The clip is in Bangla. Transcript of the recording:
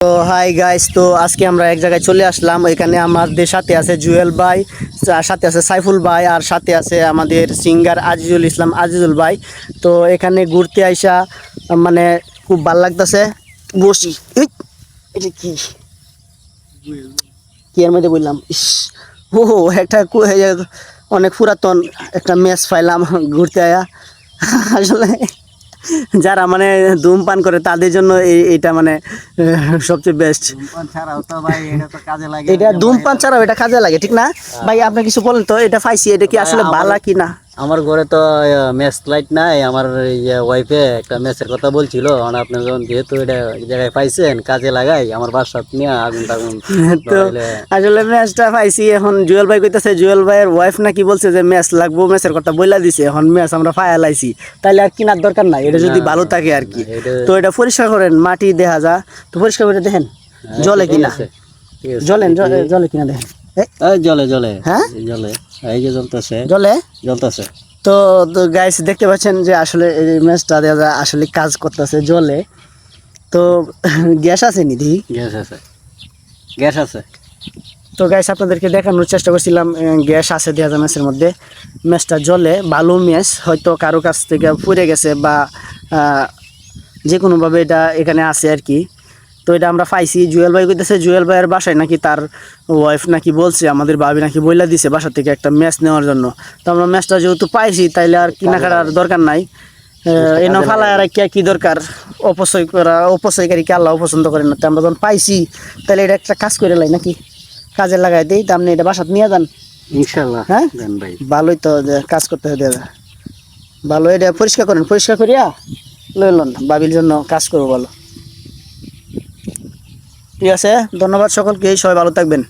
তো হাই গাইস তো আজকে আমরা এক জায়গায় চলে আসলাম। এখানে আমাদের সাথে আছে জুয়েল ভাই সাথে আছে সাইফুল ভাই আর সাথে আছে আমাদের সিঙ্গার আজিজুল ইসলাম। আজিজুল ভাই তো এখানে ঘুরতে আইসা মানে খুব ভালো লাগতেছে। বসি এটা কি? কি এর মধ্যে বললাম? ইস ও একটা অনেক পুরাতন একটা ম্যাচ পাইলাম ঘুরতে আয়া। আসলে যারা মানে ধূমপান করে তাদের জন্য এই এটা মানে সবচেয়ে বেস্ট এটা কাজে লাগে এটা ধূমপান ছাড়াও এটা কাজে লাগে ঠিক না? ভাই আপনি কিছু বলেন তো এটা পাইছি এটা কি আসলে বালা ভালো কি না আমার ঘরে তো ম্যাচ লাইট নাই আমার ওয়াইফে একটা ম্যাচের কথা বলছিল আর আপনি যখন যেহেতু এটা জায়গায় পাইছেন কাজে লাগাই আমার বাসাত নিয়ে আগুন টাগুন তো আসলে ম্যাচটা পাইছি এখন জুয়েল ভাই কইতেছে জুয়েল ভাইয়ের ওয়াইফ নাকি বলছে যে ম্যাচ লাগবো ম্যাচের কথা বইলা দিছে এখন ম্যাচ আমরা ফায়া লাইছি। তাইলে আর কেনার দরকার নাই এটা যদি ভালো থাকে আর কি তো এটা পরিষ্কার করেন মাটি দেখা যা তো পরিষ্কার করে দেখেন জলে কিনা। জলেন জলে কিনা দেখেন। জলে জলে। হ্যাঁ? জলে। এই যে জ্বলতেছে। জলে? জ্বলতেছে। তো গাইস দেখতে পাচ্ছেন যে আসলে এই ম্যাচটা যায় আসলে কাজ করতেছে জলে। তো গ্যাস আছে নিধি গ্যাস আছে। গ্যাস আছে। তো গাইস আপনাদেরকে দেখানোর চেষ্টা করছিলাম গ্যাস আছে দেওয়া যায় ম্যাচের মধ্যে। ম্যাচটা জলে ভালো ম্যাচ হয়তো কারও কাছ থেকে পুড়ে গেছে বা যে কোনোভাবে এটা এখানে আছে আর কি। তো এটা আমরা পাইছি। জুয়েল ভাই কইতেছে জুয়েল ভাইয়ের বাসায় নাকি তার ওয়াইফ নাকি বলছে আমাদের ভাবি নাকি বইলা দিছে বাসা থেকে একটা ম্যাচ নেওয়ার জন্য। তো আমরা ম্যাচটা যেহেতু পাইছি তাইলে আর কেনাকাটার দরকার নাই। এনে ফালায় আর কি কি দরকার? অপচয় করা অপচয়কারীকে আল্লাহ পছন্দ করে না? তো আমরা যখন পাইছি তাহলে এটা একটা কাজ করে লাই নাকি? কাজে লাগাই দিই তো আপনি এটা বাসাত নিয়ে যান। ইনশাল্লাহ হ্যাঁ? ভাই। ভালোই তো কাজ করতে হবে দাদা ভালো এটা পরিষ্কার করেন পরিষ্কার করিয়া লইলন বাবির জন্য কাজ করব ভালো। ঠিক আছে ধন্যবাদ সকলকে সবাই ভালো থাকবেন।